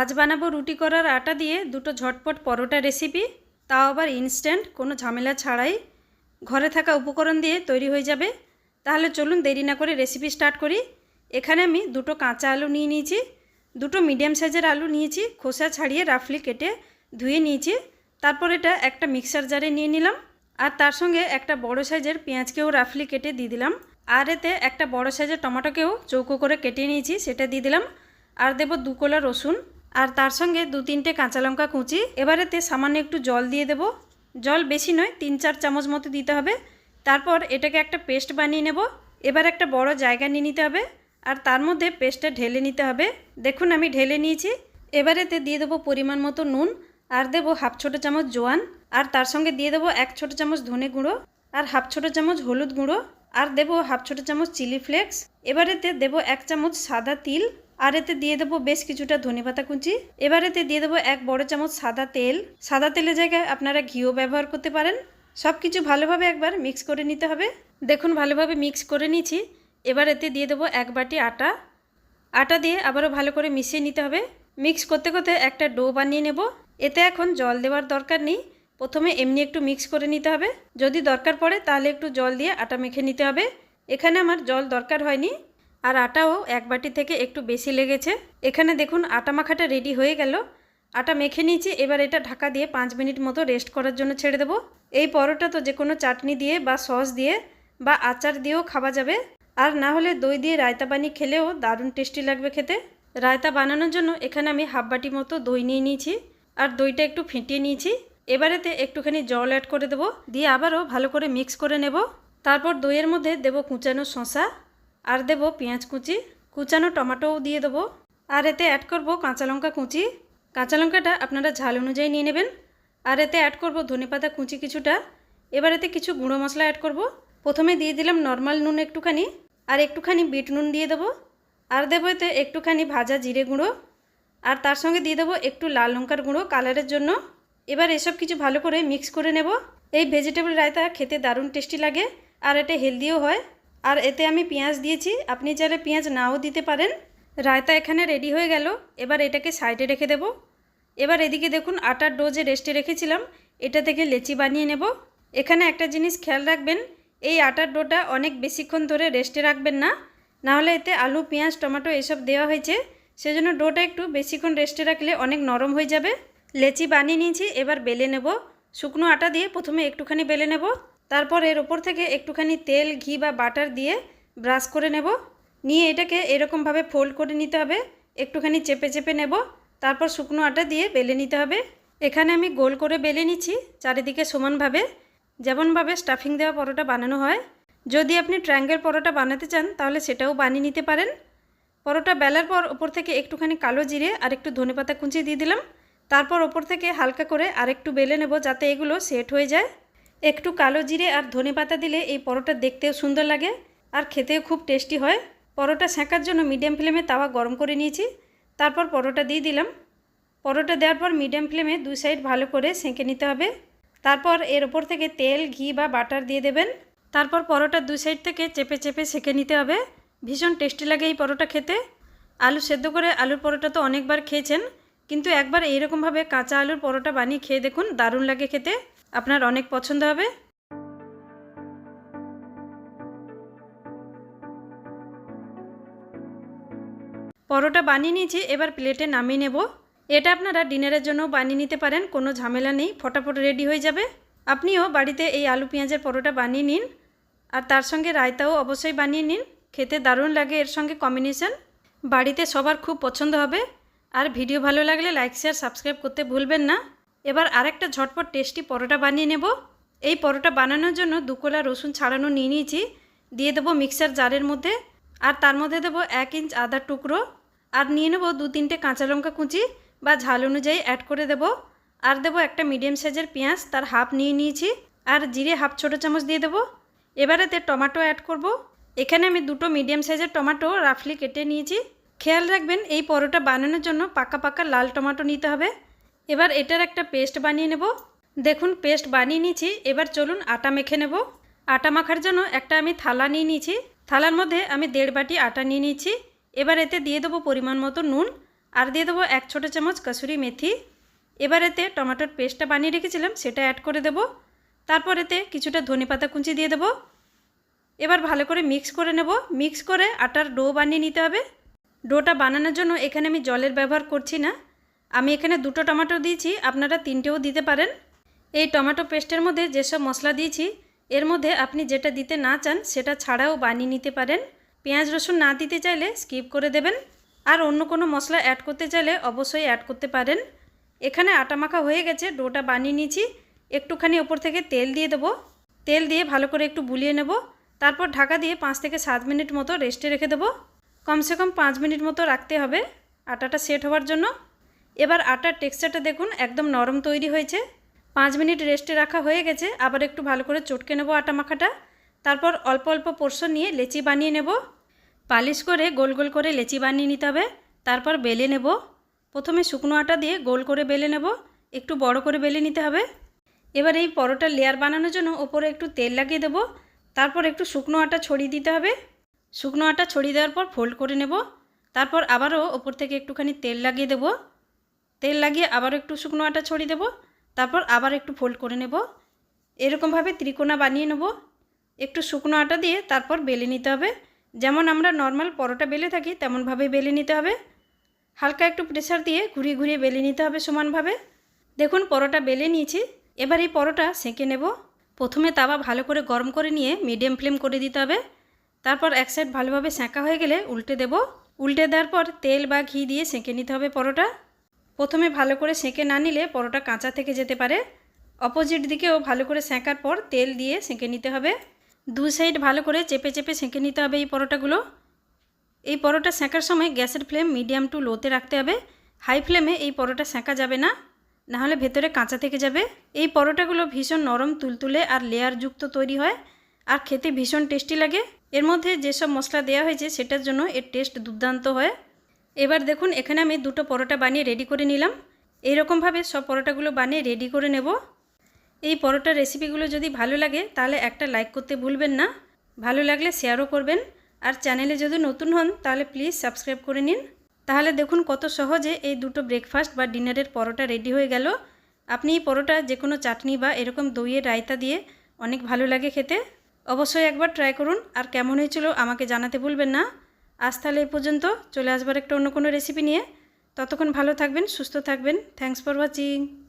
আজ বানাবো রুটি করার আটা দিয়ে দুটো ঝটপট পরোটা রেসিপি তাও আবার ইনস্ট্যান্ট কোনো ঝামেলা ছাড়াই। ঘরে থাকা উপকরণ দিয়ে তৈরি হয়ে যাবে। তাহলে চলুন দেরি না করে রেসিপি স্টার্ট করি। এখানে আমি দুটো কাঁচা আলু নিয়ে নিয়েছি, দুটো মিডিয়াম সাইজের আলু নিয়েছি, খোসা ছাড়িয়ে রাফলি কেটে ধুয়ে নিয়েছি। তারপর এটা একটা মিক্সার জারে নিয়ে নিলাম। আর তার সঙ্গে একটা বড় সাইজের পেঁয়াজকেও রাফলি কেটে দিয়ে দিলাম। আর এতে একটা বড় সাইজের টমেটোকেও চৌকো করে কেটে নিয়েছি, সেটা দিয়ে দিলাম। আর দেবো দু কোলা রসুন। আর তার সঙ্গে দু তিনটে কাঁচা লঙ্কা কুচি। এবার এতে সামান্য একটু জল দিয়ে দেব। জল বেশি নয়, তিন চার চামচ মতো দিতে হবে। তারপর এটাকে একটা পেস্ট বানিয়ে নেব। এবার একটা বড় জায়গা নিয়ে নিতে হবে আর তার মধ্যে পেস্টটা ঢেলে নিতে হবে। দেখুন আমি ঢেলে নিয়েছি। এবার এতে দিয়ে দেবো পরিমাণ মতো নুন আর দেবো হাফ ছোটো চামচ জোয়ান। আর তার সঙ্গে দিয়ে দেবো এক ছোটো চামচ ধনে গুঁড়ো আর হাফ ছোটো চামচ হলুদ গুঁড়ো। আর দেবো হাফ ছোটো চামচ চিলি ফ্লেক্স। এবার এতে দেবো এক চামচ সাদা তিল আর এতে দিয়ে দেবো বেশ কিছুটা ধনেপাতা কুচি। এবার এতে দিয়ে দেবো এক বড় চামচ সাদা তেল। সাদা তেলের জায়গায় আপনারা ঘিও ব্যবহার করতে পারেন। সব কিছু ভালোভাবে একবার মিক্স করে নিতে হবে। দেখুন, ভালোভাবে মিক্স করে নিয়েছি। এবার এতে দিয়ে দেবো এক বাটি আটা। আটা দিয়ে আবারও ভালো করে মিশিয়ে নিতে হবে। মিক্স করতে করতে একটা ডো বানিয়ে নেব। এতে এখন জল দেওয়ার দরকার নেই। প্রথমে এমনি একটু মিক্স করে নিতে হবে। যদি দরকার পড়ে তাহলে একটু জল দিয়ে আটা মেখে নিতে হবে। এখানে আমার জল দরকার হয়নি। আর আটাও এক বাটি থেকে একটু বেশি লেগেছে। এখানে দেখুন, আটা মাখাটা রেডি হয়ে গেল। আটা মেখে নিয়েছি, এবার এটা ঢাকা দিয়ে পাঁচ মিনিট মতো রেস্ট করার জন্য ছেড়ে দেবো। এই পরোটা তো যে কোনো চাটনি দিয়ে বা সস দিয়ে বা আচার দিয়েও খাওয়া যাবে। আর না হলে দই দিয়ে রায়তা বানিয়ে খেলেও দারুণ টেস্টি লাগবে খেতে। রায়তা বানানোর জন্য এখানে আমি হাফ বাটি মতো দই নিয়ে নিয়েছি আর দইটা একটু ফেটিয়ে নিয়েছি। এবারেতে একটুখানি জল অ্যাড করে দেবো, দিয়ে আবারও ভালো করে মিক্স করে নেব। তারপর দইয়ের মধ্যে দেবো কুচানো শশা আর দেবো পেঁয়াজ কুচি, কুচানো টমাটোও দিয়ে দেবো। আর এতে অ্যাড করব কাঁচা লঙ্কা কুচি। কাঁচা লঙ্কাটা আপনারা ঝাল অনুযায়ী নিয়ে নেবেন। আর এতে অ্যাড করব ধনেপাতা কুচি কিছুটা। এবার এতে কিছু গুঁড়ো মশলা অ্যাড করব। প্রথমে দিয়ে দিলাম নর্মাল নুন একটুখানি। আর একটুখানি বিট নুন দিয়ে দেবো। আর দেবো এতে একটুখানি ভাজা জিরে গুঁড়ো। আর তার সঙ্গে দিয়ে দেবো একটু লাল লঙ্কার গুঁড়ো কালারের জন্য। এবার এসব কিছু ভালো করে মিক্স করে নেব। এই ভেজিটেবল রায়তা খেতে দারুণ টেস্টি লাগে। আর এটা হেলদিও হয়। আর এতে আমি পেঁয়াজ দিয়েছি। আপনি চাইলে পেঁয়াজ নাও দিতে পারেন। রায়তা এখানে রেডি হয়ে গেল। এবার এটাকে সাইডে রেখে দেব। এবার এদিকে দেখুন, আটার ডো যে রেস্টে রেখেছিলাম। এটা থেকে লেচি বানিয়ে নেব। এখানে একটা জিনিস খেয়াল রাখবেন, এই আটার ডোটা অনেক বেশিক্ষণ ধরে রেস্টে রাখবেন না। নাহলে এতে আলু, পেঁয়াজ, টমেটো এসব দেওয়া হয়েছে। সেজন্য ডোটা একটু বেশিক্ষণ রেস্টে রাখলে অনেক নরম হয়ে যাবে। লেচি বানিয়ে নিয়েছি, এবার বেলে নেব। শুকনো আটা দিয়ে প্রথমে একটুখানি বেলে নেব। তারপর এর ওপর থেকে একটুখানি তেল, ঘি বা বাটার দিয়ে ব্রাশ করে নেব। নিয়ে এটাকে এরকমভাবে ফোল্ড করে নিতে হবে। একটুখানি চেপে চেপে নেব। তারপর শুকনো আটা দিয়ে বেলে নিতে হবে। এখানে আমি গোল করে বেলে নিচ্ছি চারিদিকে সমানভাবে। যেমনভাবে স্টাফিং দেওয়া পরোটা বানানো হয়। যদি আপনি ট্রায়াঙ্গেল পরোটা বানাতে চান, তাহলে সেটাও বানিয়ে নিতে পারেন। পরোটা বেলার পর ওপর থেকে একটুখানি কালো জিরে আর একটু ধনেপাতা কুচি দিয়ে দিলাম। তারপর ওপর থেকে হালকা করে আরেকটু বেলে নেব যাতে এগুলো সেট হয়ে যায়। একটু কালো জিরে আর ধনে পাতা দিলে এই পরোটা দেখতেও সুন্দর লাগে আর খেতেও খুব টেস্টি হয়। পরোটা সেঁকার জন্য মিডিয়াম ফ্লেমে তাওয়া গরম করে নিয়েছি। তারপর পরোটা দিয়ে দিলাম। পরোটা দেওয়ার পর মিডিয়াম ফ্লেমে দুই সাইড ভালো করে সেঁকে নিতে হবে। তারপর এর ওপর থেকে তেল, ঘি বা বাটার দিয়ে দেবেন। তারপর পরোটা দুই সাইড থেকে চেপে চেপে সেঁকে নিতে হবে। ভীষণ টেস্টি লাগে এই পরোটা খেতে। আলু সেদ্ধ করে আলুর পরোটা তো অনেকবার খেয়েছেন, কিন্তু একবার এইরকমভাবে কাঁচা আলুর পরোটা বানিয়ে খেয়ে দেখুন, দারুণ লাগে খেতে। আপনার অনেক পছন্দ হবে। পরোটা বানিয়ে নিয়েছি, এবার প্লেটে নামিয়ে নেব। এটা আপনারা ডিনারের জন্য বানিয়ে নিতে পারেন, কোনো ঝামেলা নেই, ফটাফট রেডি হয়ে যাবে। আপনিও বাড়িতে এই আলু পেঁয়াজের পরোটা বানিয়ে নিন, আর তার সঙ্গে রায়তাও অবশ্যই বানিয়ে নিন, খেতে দারুণ লাগে এর সঙ্গে কম্বিনেশন বাড়িতে সবার খুব পছন্দ হবে, আর ভিডিও ভালো লাগলে লাইক শেয়ার সাবস্ক্রাইব করতে ভুলবেন না। এবার আরেকটা ঝটপট টেস্টি পরোটা বানিয়ে নেব। এই পরোটা বানানোর জন্য দুকোলা রসুন ছাড়ানো নিয়ে নিয়েছি। দিয়ে দেবো মিক্সার জারের মধ্যে। আর তার মধ্যে দেবো এক ইঞ্চ আদার টুকরো। আর নিয়ে নেব দু তিনটে কাঁচা লঙ্কা কুচি বা ঝাল অনুযায়ী অ্যাড করে দেবো। আর দেবো একটা মিডিয়াম সাইজের পেঁয়াজ, তার হাফ নিয়ে নিয়েছি। আর জিরে হাফ ছোটো চামচ দিয়ে দেবো। এবারেতে টমাটো অ্যাড করব। এখানে আমি দুটো মিডিয়াম সাইজের টমাটো রাফলি কেটে নিয়েছি। খেয়াল রাখবেন, এই পরোটা বানানোর জন্য পাকা পাকা লাল টমাটো নিতে হবে। এবার এটার একটা পেস্ট বানিয়ে নেব। দেখুন, পেস্ট বানিয়ে নিয়েছি। এবার চলুন আটা মেখে নেব। আটা মাখার জন্য একটা আমি থালা নিয়ে নিয়েছি। থালার মধ্যে আমি দেড় বাটি আটা নিয়ে নিয়েছি। এবার এতে দিয়ে দেবো পরিমাণ মতো নুন আর দিয়ে দেবো এক ছোটো চামচ কসুরি মেথি। এবার এতে টমেটোর পেস্টটা বানিয়ে রেখেছিলাম, সেটা অ্যাড করে দেবো। তারপর এতে কিছুটা ধনে পাতা কুচি দিয়ে দেবো। এবার ভালো করে মিক্স করে নেব। মিক্স করে আটার ডো বানিয়ে নিতে হবে। ডোটা বানানোর জন্য এখানে আমি জলের ব্যবহার করছি না। আমি এখানে দুটো টমেটো দিয়েছি, আপনারা তিনটেও দিতে পারেন। এই টমেটো পেস্টের মধ্যে যেসব মশলা দিয়েছি, এর মধ্যে আপনি যেটা দিতে না চান, সেটা ছাড়াও বানিয়ে নিতে পারেন। পেঁয়াজ, রসুন না দিতে চাইলে স্কিপ করে দেবেন। আর অন্য কোনো মশলা অ্যাড করতে চাইলে অবশ্যই অ্যাড করতে পারেন। এখানে আটা মাখা হয়ে গেছে, ডোটা বানিয়ে নিয়েছি। একটুখানি ওপর থেকে তেল দিয়ে দেবো। তেল দিয়ে ভালো করে একটু বুলিয়ে নেব। তারপর ঢাকা দিয়ে পাঁচ থেকে সাত মিনিট মতো রেস্টে রেখে দেবো। কমসে কম পাঁচ মিনিট মতো রাখতে হবে। আটাটা সেট হওয়ার জন্য। এবার আটার টেক্সচারটা দেখুন, একদম নরম তৈরি হয়েছে। পাঁচ মিনিট রেস্টে রাখা হয়ে গেছে। আবার একটু ভালো করে চটকে নেব আটা মাখাটা। তারপর অল্প অল্প পোর্শন নিয়ে লেচি বানিয়ে নেব। পালিশ করে গোল গোল করে লেচি বানিয়ে নিতে হবে। তারপর বেলে নেব। প্রথমে শুকনো আটা দিয়ে গোল করে বেলে নেব। একটু বড় করে বেলে নিতে হবে। এবার এই পরোটার লেয়ার বানানোর জন্য ওপরে একটু তেল লাগিয়ে দেবো। তারপর একটু শুকনো আটা ছড়িয়ে দিতে হবে। শুকনো আটা ছড়িয়ে দেওয়ার পর ফোল্ড করে নেব। তারপর আবারও ওপর থেকে একটুখানি তেল লাগিয়ে দেবো। তেল লাগিয়ে আবার একটু শুকনো আটা ছড়িয়ে দেবো, তারপর আবার একটু ফোল্ড করে নেব। এরকমভাবে ত্রিকোণা বানিয়ে নেব। একটু শুকনো আটা দিয়ে তারপর বেলে নিতে হবে। যেমন আমরা নর্মাল পরোটা বেলে থাকি তেমনভাবে বেলে নিতে হবে। হালকা একটু প্রেসার দিয়ে ঘুরিয়ে ঘুরিয়ে বেলে নিতে হবে সমানভাবে। দেখুন, পরোটা বেলে নিয়েছি। এবার এই পরোটা সেঁকে নেব। প্রথমে তাওয়া ভালো করে গরম করে নিয়ে মিডিয়াম ফ্লেম করে দিতে হবে। তারপর এক সাইড ভালোভাবে সেঁকা হয়ে গেলে উল্টে দেব। উল্টে দেওয়ার পর তেল বা ঘি দিয়ে সেঁকে নিতে হবে পরোটা। প্রথমে ভালো করে সেঁকে না নিলে পরোটা কাঁচা থেকে যেতে পারে। অপোজিট দিকেও ভালো করে সেঁকার পর তেল দিয়ে সেঁকে নিতে হবে। দু সাইড ভালো করে চেপে চেপে সেঁকে নিতে হবে এই পরোটাগুলো। এই পরোটা সেঁকার সময় গ্যাসের ফ্লেম মিডিয়াম টু লোতে রাখতে হবে। হাই ফ্লেমে এই পরোটা সেঁকা যাবে না, নাহলে ভেতরে কাঁচা থেকে যাবে। এই পরোটাগুলো ভীষণ নরম, তুলতুলে আর লেয়ারযুক্ত তৈরি হয় আর খেতে ভীষণ টেস্টি লাগে। এর মধ্যে যেসব মশলা দেওয়া হয়েছে সেটার জন্য এর টেস্ট দুর্দান্ত হয়। এবার দেখুন, এখানে আমি দুটো পরোটা বানিয়ে রেডি করে নিলাম। এইরকমভাবে সব পরোটাগুলো বানিয়ে রেডি করে নেব। এই পরোটার রেসিপিগুলো যদি ভালো লাগে, তাহলে একটা লাইক করতে ভুলবেন না। ভালো লাগলে শেয়ারও করবেন। আর চ্যানেলে যদি নতুন হন, তাহলে প্লিজ সাবস্ক্রাইব করে নিন। তাহলে দেখুন, কত সহজে এই দুটো ব্রেকফাস্ট বা ডিনারের পরোটা রেডি হয়ে গেল। আপনি এই পরোটা যে কোনো চাটনি বা এরকম দইয়ের রায়তা দিয়ে অনেক ভালো লাগে খেতে। অবশ্যই একবার ট্রাই করুন। আর কেমন হয়েছিল আমাকে জানাতে ভুলবেন না। আজ তাহলে এই পর্যন্ত। চলে আসবার একটা অন্য কোনো রেসিপি নিয়ে। ততক্ষণ ভালো থাকবেন, সুস্থ থাকবেন। Thanks for watching